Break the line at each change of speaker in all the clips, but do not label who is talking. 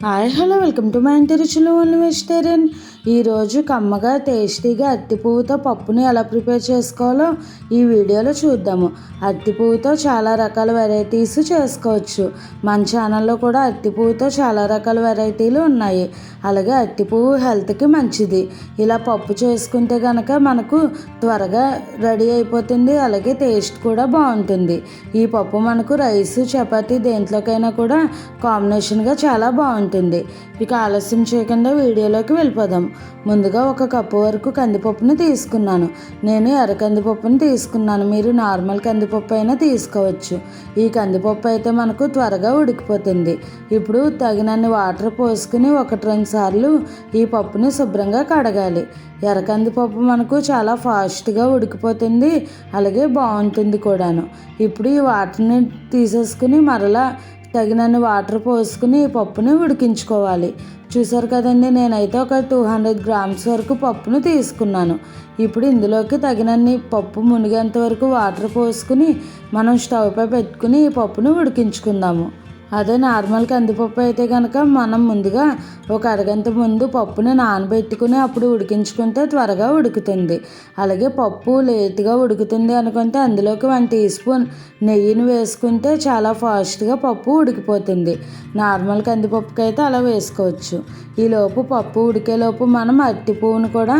Hi hello welcome to mind ടെറിച്ചിലോ only vegetarian ఈరోజు కమ్మగా టేస్టీగా అత్తిపువ్వుతో పప్పుని ఎలా ప్రిపేర్ చేసుకోవాలో ఈ వీడియోలో చూద్దాము. అరటి పువ్వుతో చాలా రకాల వెరైటీస్ చేసుకోవచ్చు. మన ఛానల్లో కూడా అత్తిపువ్వుతో పువ్వుతో చాలా రకాల వెరైటీలు ఉన్నాయి. అలాగే అరటి పువ్వు హెల్త్కి మంచిది. ఇలా పప్పు చేసుకుంటే కనుక మనకు త్వరగా రెడీ అయిపోతుంది అలాగే టేస్ట్ కూడా బాగుంటుంది. ఈ పప్పు మనకు రైస్ చపాతి దేంట్లోకైనా కూడా కాంబినేషన్గా చాలా బాగుంటుంది. ఇక ఆలస్యం చేయకుండా వీడియోలోకి వెళ్ళిపోదాం. ముందుగా ఒక కప్పు వరకు కందిపప్పును తీసుకున్నాను. నేను ఎర్ర కందిపప్పును తీసుకున్నాను. మీరు నార్మల్ కందిపప్పు అయినా తీసుకోవచ్చు. ఈ కందిపప్పు అయితే మనకు త్వరగా ఉడికిపోతుంది. ఇప్పుడు తగినన్ని వాటర్ పోసుకుని ఒకటి రెండు సార్లు ఈ పప్పుని శుభ్రంగా కడగాలి. ఎర్ర కందిపప్పు మనకు చాలా ఫాస్ట్గా ఉడికిపోతుంది. అలాగే బాగుంటుంది కూడాను. ఇప్పుడు ఈ వాటర్ని తీసేసుకుని మరలా తగినన్ని వాటర్ పోసుకుని పప్పుని ఉడికించుకోవాలి. చూసారు కదండి నేనైతే ఒక టూ హండ్రెడ్ గ్రామ్స్ వరకు పప్పును తీసుకున్నాను. ఇప్పుడు ఇందులోకి తగినన్ని పప్పు మునిగేంత వరకు వాటర్ పోసుకుని మనం స్టవ్పై పెట్టుకుని ఈ పప్పును ఉడికించుకుందాము. అదే నార్మల్ కందిపప్పు అయితే కనుక మనం ముందుగా ఒక అరగంట ముందు పప్పుని నానబెట్టుకుని అప్పుడు ఉడికించుకుంటే త్వరగా ఉడుకుతుంది. అలాగే పప్పు లేటుగా ఉడుకుతుంది అనుకుంటే అందులోకి వన్ టీ స్పూన్ నెయ్యిని వేసుకుంటే చాలా ఫాస్ట్గా పప్పు ఉడికిపోతుంది. నార్మల్ కందిపప్పుకైతే అయితే అలా వేసుకోవచ్చు. ఈలోపు పప్పు ఉడికేలోపు మనం అరటి పువ్వును కూడా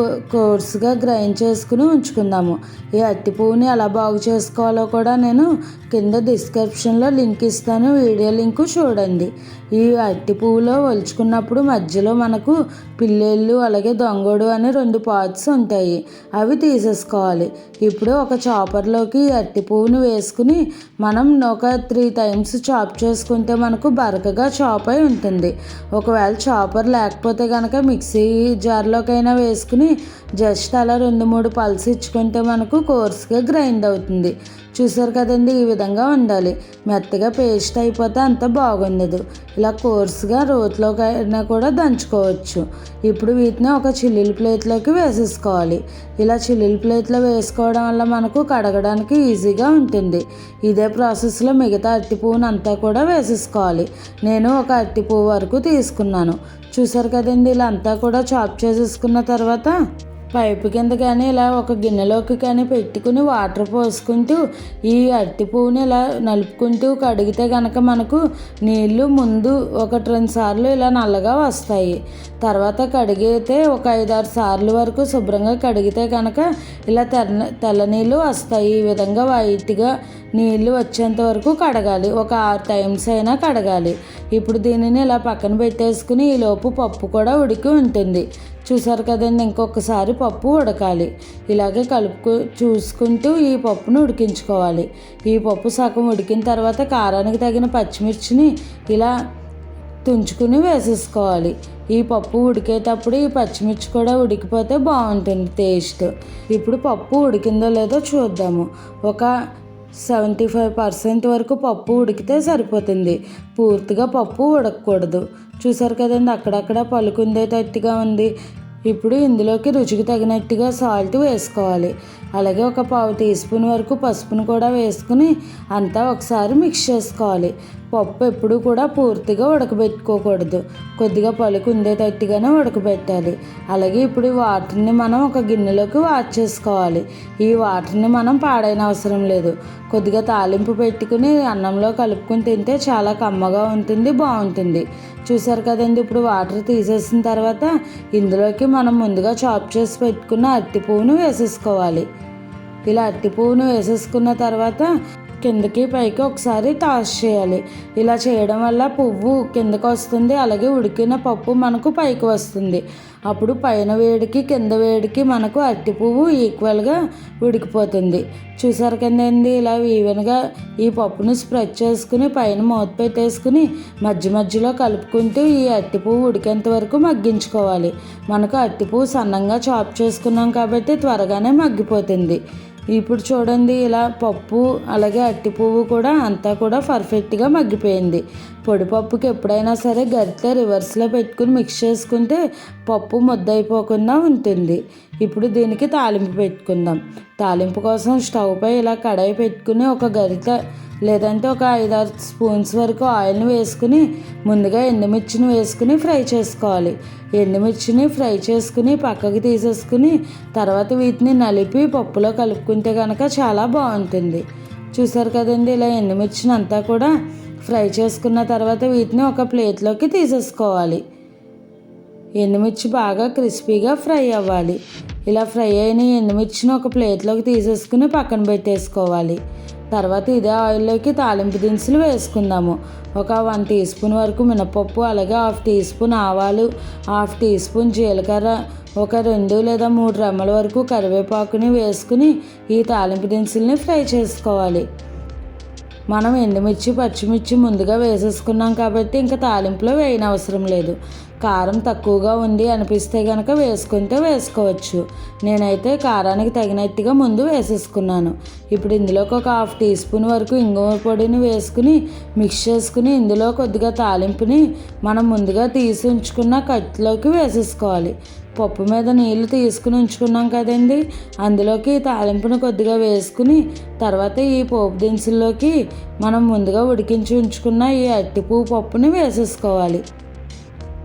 కోర్స్గా గ్రైండ్ చేసుకుని ఉంచుకుందాము. ఈ అట్టి పువ్వుని ఎలా బాగు చేసుకోవాలో కూడా నేను కింద డిస్క్రిప్షన్లో లింక్ ఇస్తాను. వీడియో లింక్ చూడండి. ఈ అరటి పువ్వులో ఒలుచుకున్నప్పుడు మధ్యలో మనకు పిల్లేళ్ళు అలాగే దొంగోడు అని రెండు పార్ట్స్ ఉంటాయి. అవి తీసేసుకోవాలి. ఇప్పుడు ఒక చాపర్లోకి అరటి పువ్వుని వేసుకుని మనం ఒక త్రీ టైమ్స్ చాప్ చేసుకుంటే మనకు బరకగా చాప్ అయి ఉంటుంది. ఒకవేళ చాపర్ లేకపోతే కనుక మిక్సీ జార్లోకైనా వేసుకుని జస్ట్ అలా రెండు మూడు పల్స్ ఇచ్చుకుంటే మనకు కోర్స్గా గ్రైండ్ అవుతుంది. చూసారు కదండి? ఈ విధంగా ఉండాలి. మెత్తగా పేస్ట్ అయిపోతే అంత బాగుండదు. ఇలా కోర్స్గా రోట్లోకైనా కూడా దంచుకోవచ్చు. ఇప్పుడు వీటిని ఒక చిల్లుల ప్లేట్లోకి వేసేసుకోవాలి. ఇలా చిల్లిల ప్లేట్లో వేసుకోవడం వల్ల మనకు కడగడానికి ఈజీగా ఉంటుంది. ఇదే ప్రాసెస్లో మిగతా అరటి పువ్వును అంతా కూడా వేసేసుకోవాలి. నేను ఒక అరటి పువ్వు వరకు తీసుకున్నాను. చూసారు కదండి ఇలా అంతా కూడా చాప్ చేసేసుకున్న తర్వాత పైపు కింద కానీ ఇలా ఒక గిన్నెలోకి కానీ పెట్టుకుని వాటర్ పోసుకుంటూ ఈ అరటి పువ్వుని ఇలా నలుపుకుంటూ కడిగితే కనుక మనకు నీళ్ళు ముందు ఒకటి రెండు సార్లు ఇలా నల్లగా వస్తాయి. తర్వాత కడిగితే ఒక ఐదారు సార్లు వరకు శుభ్రంగా కడిగితే కనుక ఇలా తెల్ల తెల్ల నీళ్ళు వస్తాయి. ఈ విధంగా వైట్గా నీళ్ళు వచ్చేంత వరకు కడగాలి. ఒక ఆరు టైమ్స్ అయినా కడగాలి. ఇప్పుడు దీనిని ఇలా పక్కన పెట్టేసుకుని ఈలోపు పప్పు కూడా ఉడికి ఉంటుంది. చూసారు కదండి ఇంకొకసారి పప్పు ఉడకాలి. ఇలాగే కలుపుకు చూసుకుంటూ ఈ పప్పును ఉడికించుకోవాలి. ఈ పప్పు సగం ఉడికిన తర్వాత కారానికి తగిన పచ్చిమిర్చిని ఇలా తుంచుకుని వేసేసుకోవాలి. ఈ పప్పు ఉడికేటప్పుడు ఈ పచ్చిమిర్చి కూడా ఉడికిపోతే బాగుంటుంది టేస్ట్. ఇప్పుడు పప్పు ఉడికిందో లేదో చూద్దాము. ఒక సెవెంటీ ఫైవ్ పర్సెంట్ వరకు పప్పు ఉడికితే సరిపోతుంది. పూర్తిగా పప్పు ఉడకకూడదు. చూసారు కదండి అక్కడక్కడ పలుకుందేటట్టుగా ఉంది. ఇప్పుడు ఇందులోకి రుచికి తగినట్టుగా సాల్ట్ వేసుకోవాలి. అలాగే ఒక పావు టీ స్పూన్ వరకు పసుపును కూడా వేసుకుని అంతా ఒకసారి మిక్స్ చేసుకోవాలి. పప్పు ఎప్పుడు కూడా పూర్తిగా ఉడకబెట్టుకోకూడదు. కొద్దిగా పలుకు ఉండేటట్టుగానే ఉడకబెట్టాలి. అలాగే ఇప్పుడు ఈ వాటర్ని మనం ఒక గిన్నెలోకి వాష్ చేసుకోవాలి. ఈ వాటర్ని మనం పాడైన అవసరం లేదు. కొద్దిగా తాలింపు పెట్టుకుని అన్నంలో కలుపుకుని తింటే చాలా కమ్మగా ఉంటుంది బాగుంటుంది. చూసారు కదండి ఇప్పుడు వాటర్ తీసేసిన తర్వాత ఇందులోకి మనం ముందుగా చాప్ చేసి పెట్టుకున్న అరటి పువ్వును వేసేసుకోవాలి. ఇలా అరటి పువ్వును వేసేసుకున్న తర్వాత కిందకి పైకి ఒకసారి టాస్ చేయాలి. ఇలా చేయడం వల్ల పువ్వు కిందకు వస్తుంది అలాగే ఉడికిన పప్పు మనకు పైకి వస్తుంది. అప్పుడు పైన వేడికి కింద వేడికి మనకు అరటి పువ్వు ఈక్వల్గా ఉడికిపోతుంది. చూసారు కిందండి ఇలా ఈవెన్గా ఈ పప్పును స్ప్రెడ్ చేసుకుని పైన మూత పెట్టేసుకుని మధ్య మధ్యలో కలుపుకుంటూ ఈ అరటి పువ్వు ఉడికేంత వరకు మగ్గించుకోవాలి. మనకు అరటి పువ్వు సన్నంగా చాప్ చేసుకున్నాం కాబట్టి త్వరగానే మగ్గిపోతుంది. ఇప్పుడు చూడండి ఇలా పప్పు అలాగే అట్టి పువ్వు కూడా అంతా కూడా పర్ఫెక్ట్గా మగ్గిపోయింది. పొడిపప్పుకి ఎప్పుడైనా సరే గరిటె రివర్స్లో పెట్టుకుని మిక్స్ చేసుకుంటే పప్పు ముద్దయిపోకుండా ఉంటుంది. ఇప్పుడు దీనికి తాలింపు పెట్టుకుందాం. తాలింపు కోసం స్టవ్ పై ఇలా కడాయి పెట్టుకుని ఒక గరిట లేదంటే ఒక ఐదారు స్పూన్స్ వరకు ఆయిల్ని వేసుకుని ముందుగా ఎండుమిర్చిని వేసుకుని ఫ్రై చేసుకోవాలి. ఎండుమిర్చిని ఫ్రై చేసుకుని పక్కకి తీసేసుకుని తర్వాత వీటిని నలిపి పప్పులో కలుపుకుంటే కనుక చాలా బాగుంటుంది. చూసారు కదండి ఇలా ఎండుమిర్చిని అంతా కూడా ఫ్రై చేసుకున్న తర్వాత వీటిని ఒక ప్లేట్లోకి తీసేసుకోవాలి. ఎండుమిర్చి బాగా క్రిస్పీగా ఫ్రై అవ్వాలి. ఇలా ఫ్రై అయిన ఎండుమిర్చిని ఒక ప్లేట్లోకి తీసేసుకుని పక్కన పెట్టేసుకోవాలి. తర్వాత ఇదే ఆయిల్లోకి తాలింపు దినుసులు వేసుకుందాము. ఒక వన్ టీ స్పూన్ వరకు మినపప్పు అలాగే హాఫ్ టీ స్పూన్ ఆవాలు హాఫ్ టీ స్పూన్ జీలకర్ర ఒక రెండు లేదా మూడు రెమ్మల వరకు కరివేపాకుని వేసుకుని ఈ తాలింపు దినుసుల్ని ఫ్రై చేసుకోవాలి. మనం ఎండుమిర్చి పచ్చిమిర్చి ముందుగా వేసేసుకున్నాం కాబట్టి ఇంకా తాలింపులో వేయనవసరం లేదు. కారం తక్కువగా ఉంది అనిపిస్తే కనుక వేసుకుంటే వేసుకోవచ్చు. నేనైతే కారానికి తగినట్టుగా ముందు వేసేసుకున్నాను. ఇప్పుడు ఇందులోకి ఒక హాఫ్ టీ స్పూన్ వరకు ఇంగువ పొడిని వేసుకుని మిక్స్ చేసుకుని ఇందులో కొద్దిగా తాలింపుని మనం ముందుగా తీసి ఉంచుకున్న కట్లోకి వేసేసుకోవాలి. పప్పు మీద నీళ్ళు తీసుకుని ఉంచుకున్నాం కదండి. అందులోకి తాలింపును కొద్దిగా వేసుకుని తర్వాత ఈ పోపు దినుసుల్లోకి మనం ముందుగా ఉడికించి ఉంచుకున్న ఈ అట్టిపువ్వు పప్పుని వేసేసుకోవాలి.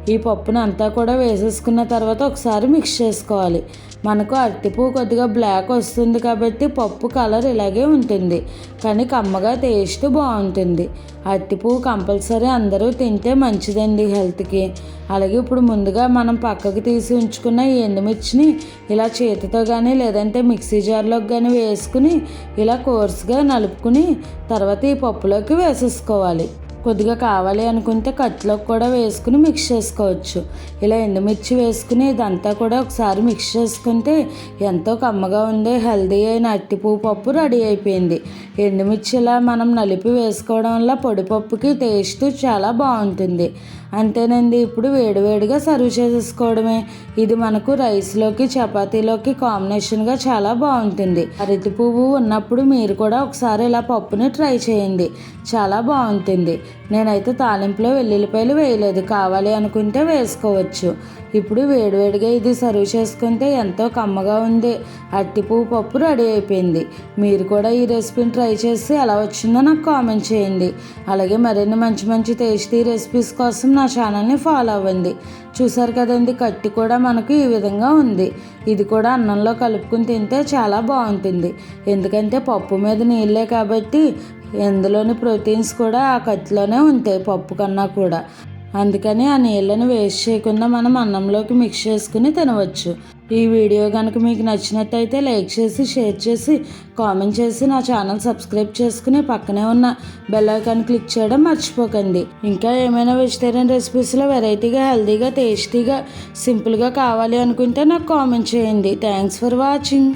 ఈ పప్పును అంతా కూడా వేసేసుకున్న తర్వాత ఒకసారి మిక్స్ చేసుకోవాలి. మనకు అరటిపువ్వు కొద్దిగా బ్లాక్ వస్తుంది కాబట్టి పప్పు కలర్ ఇలాగే ఉంటుంది. కానీ కమ్మగా టేస్ట్ బాగుంటుంది. అరటిపువ్వు కంపల్సరీ అందరూ తింటే మంచిదండి హెల్త్కి అలాగే ఇప్పుడు ముందుగా మనం పక్కకు తీసి ఉంచుకున్న ఈ ఎండుమిర్చిని ఇలా చేతితో కానీ లేదంటే మిక్సీ జార్లోకి కానీ వేసుకుని ఇలా కోర్స్గా నలుపుకుని తర్వాత ఈ పప్పులోకి వేసేసుకోవాలి. కొద్దిగా కావాలి అనుకుంటే కట్లోకి కూడా వేసుకుని మిక్స్ చేసుకోవచ్చు. ఇలా ఎండుమిర్చి వేసుకుని ఇదంతా కూడా ఒకసారి మిక్స్ చేసుకుంటే ఎంతో కమ్మగా ఉండే హెల్దీ అయిన అట్టిపూ పప్పు రెడీ అయిపోయింది. ఎండుమిర్చిలా మనం నలిపి వేసుకోవడం వల్ల పొడిపప్పుకి టేస్ట్ చాలా బాగుంటుంది. అంతేనండి ఇప్పుడు వేడివేడిగా సర్వ్ చేసేసుకోవడమే. ఇది మనకు రైస్లోకి చపాతీలోకి కాంబినేషన్గా చాలా బాగుంటుంది. అరటి పువ్వు ఉన్నప్పుడు మీరు కూడా ఒకసారి ఇలా పప్పుని ట్రై చేయండి. చాలా బాగుంటుంది. నేనైతే తాలింపులో వెల్లుల్లిపాయలు వేయలేదు. కావాలి అనుకుంటే వేసుకోవచ్చు. ఇప్పుడు వేడివేడిగా ఇది సర్వ్ చేసుకుంటే ఎంతో కమ్మగా ఉంది. అట్టిపువ్వు పప్పు రెడీ అయిపోయింది. మీరు కూడా ఈ రెసిపీని ట్రై చేసి ఎలా వచ్చిందో నాకు కామెంట్ చేయండి. అలాగే మరిన్ని మంచి మంచి టేస్టీ రెసిపీస్ కోసం నా ఛానల్ని ఫాలో అవ్వండి. చూసారు కదండి కట్టి కూడా మనకు ఈ విధంగా ఉంది. ఇది కూడా అన్నంలో కలుపుకుని తింటే చాలా బాగుంటుంది. ఎందుకంటే పప్పు మీద నీళ్ళే కాబట్టి ఎందులోని ప్రోటీన్స్ కూడా ఆ కత్తిలోనే ఉంటాయి పప్పు కన్నా కూడా. అందుకని ఆ నీళ్ళను వేస్ట్ చేయకుండా మనం అన్నంలోకి మిక్స్ చేసుకుని తినవచ్చు. ఈ వీడియో కనుక మీకు నచ్చినట్టయితే లైక్ చేసి షేర్ చేసి కామెంట్ చేసి నా ఛానల్ సబ్స్క్రైబ్ చేసుకుని పక్కనే ఉన్న బెల్ ఐకాన్ క్లిక్ చేయడం మర్చిపోకండి. ఇంకా ఏమైనా వెజిటేరియన్ రెసిపీస్లో వెరైటీగా హెల్తీగా టేస్టీగా సింపుల్గా కావాలి అనుకుంటే నాకు కామెంట్ చేయండి. Thanks for watching